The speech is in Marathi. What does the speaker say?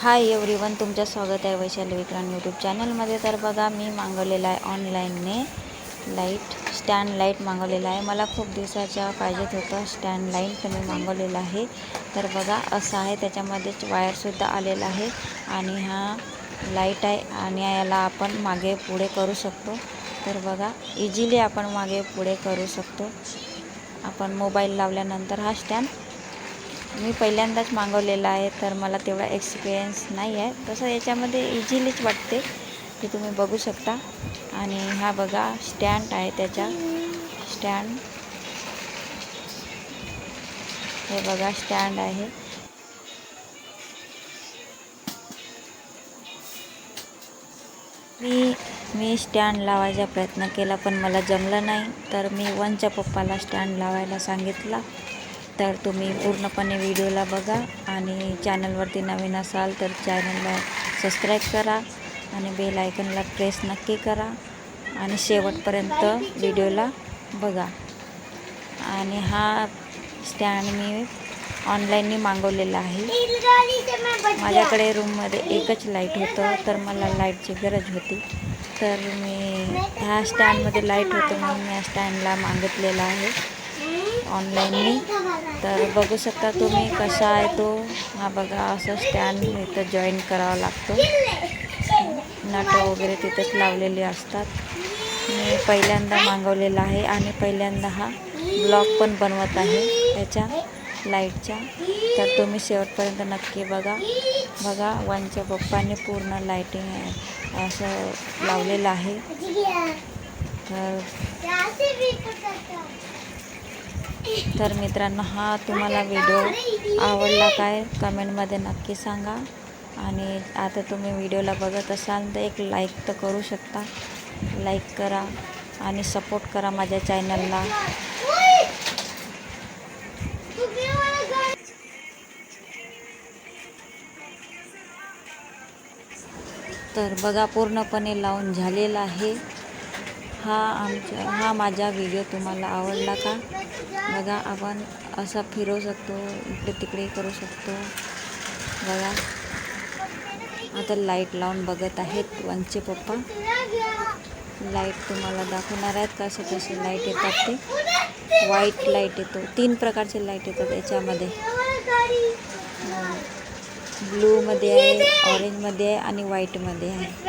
हाय एवरीवन तुमचं स्वागत आहे वैशाली विक्रांत यूट्यूब चॅनलमध्ये तर बघा मी मागवलेला आहे ऑनलाईनने लाइट स्टँड लाइट मागवलेला आहे. मला खूप दिवसाच्या पाहिजेत होतं स्टँड लाइट तर मी मागवलेलं आहे. तर बघा असं आहे. त्याच्यामध्येच वायरसुद्धा आलेला आहे. आणि हा लाइट आहे आणि याला आपण मागे पुढे करू शकतो. तर बघा इझिली आपण मागे पुढे करू शकतो. आपण मोबाईल लावल्यानंतर हा स्टँड मी पहिल्यांदाच मागवलेला आहे तर मला तेवढा एक्सपिरियन्स नाही आहे. तसं याच्यामध्ये इझिलीच वाटते ते तुम्ही बघू शकता. आणि हा बघा स्टँड आहे त्याच्या. स्टँड हे बघा स्टँड आहे. मी मी स्टँड लावायचा प्रयत्न केला पण मला जमलं नाही. तर मी वनच्या पप्पाला स्टँड लावायला सांगितला. तर तुम्ही पूर्णपणे व्हिडिओला बघा आणि चॅनलवरती नवीन असाल तर चॅनलला सबस्क्राईब करा आणि बेल आयकनला प्रेस नक्की करा आणि शेवटपर्यंत व्हिडिओला बघा. आणि हा स्टँड मी ऑनलाईननी मागवलेला आहे. माझ्याकडे रूममध्ये एकच लाइट होतं तर मला लाईटची गरज होती. तर मी ह्या स्टँडमध्ये लाइट होतं म्हणून मी या स्टँडला मागितलेला आहे. ऑनलाईननी तर बघू शकता तुम्ही कसा आहे तो. हा बघा असं स्टँड इथं जॉईन करावा लागतो. नट वगैरे तिथंच लावलेले असतात. मी पहिल्यांदा मागवलेला आहे आणि पहिल्यांदा हा ब्लॉग पण बनवत आहे त्याच्या लाईटच्या तर तुम्ही शेवटपर्यंत नक्की बघा. बघा वनच्या पप्पाने पूर्ण लाईटिंग असं लावलेलं आहे. तर तर मित्रांनो हा तुम्हाला व्हिडिओ आवडला काय? कमेंटमध्ये नक्की सांगा. आणि आता तुम्ही व्हिडिओला बघत असाल तर एक लाईक तर करू शकता. लाईक करा आणि सपोर्ट करा माझ्या चॅनलला तर बघा पूर्णपणे लावून झालेला आहे. हा आमच्या हा माझा व्हिडिओ तुम्हाला आवडला का? बघा आपण असा फिरवू शकतो इकडे तिकडे करू शकतो. बघा. आता लाइट लावून बघत आहेत वनचे पप्पा. लाइट तुम्हाला दाखवणार आहेत कसं कसे लाइट येतात ते. व्हाईट लाइट येतो. तीन प्रकारचे लाइट येतात याच्यामध्ये. ब्लूमध्ये आहे ऑरेंजमध्ये आहे आणि व्हाईटमध्ये आहे.